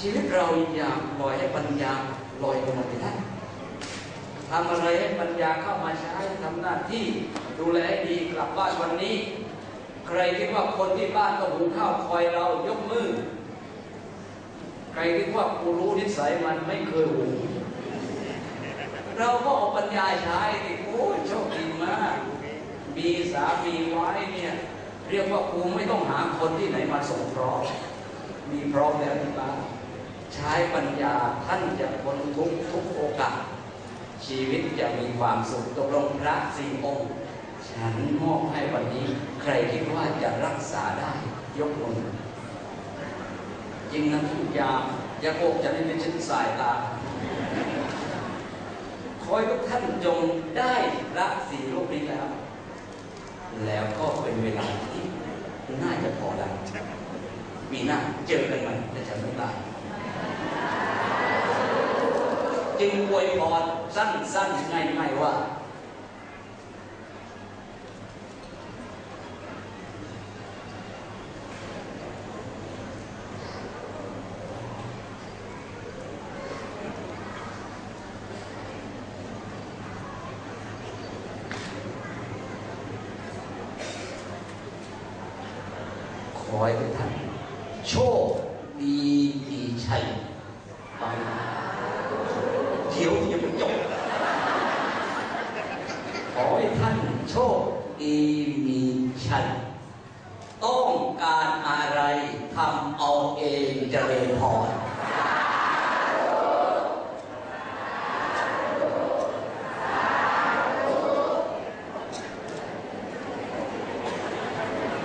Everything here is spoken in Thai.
ชีวิตเราอย่าปล่อยให้ปัญญาลอยลงมาที่ท่านทำอะไรให้ปัญญาเข้ามาใช้ทำหน้าที่ดูแลให้ดีกลับบ้านวันนี้ ใครคิดว่าคนที่บ้านต้องหุงข้าวคอยเรายกมือ ใครคิดว่ากูรู้นิสัยมันไม่เคยหุงเราก็เอาปัญญาใช้ดิโอ้ยโชคดีมาก มีสามีไว้เนี่ย เรียกว่ากูไม่ต้องหาคนที่ไหนมาส่งเคราะห์มีพร้อมแล้วที่บ้าน ใช้ปัญญาท่านจะพ้นทุกทุกโอกาส ชีวิตจะมีความสุขตกลงพระสี่องค์ฉันมอบให้วันนี้ ใครคิดว่าจะรักษาได้ยกมือจริงนะทุกยามยาโกจะไม่เป็นชิ้นสายตาขอให้ทุกท่านจงได้รักสีรูปนี้แล้ว แล้วก็เป็นเวลาที่น่าจะพอแล้วปีหน้าเจอกันใหม่แต่จะไม่ตาย จึงอวยพรสั้นๆง่ายๆว่า ขอให้ท่านโชคดีมีชัยปัง ยวยังไม่จบ ขอให้ท่านโชคดีมีชัยต้องการอะไรทำเอาเองเจริญ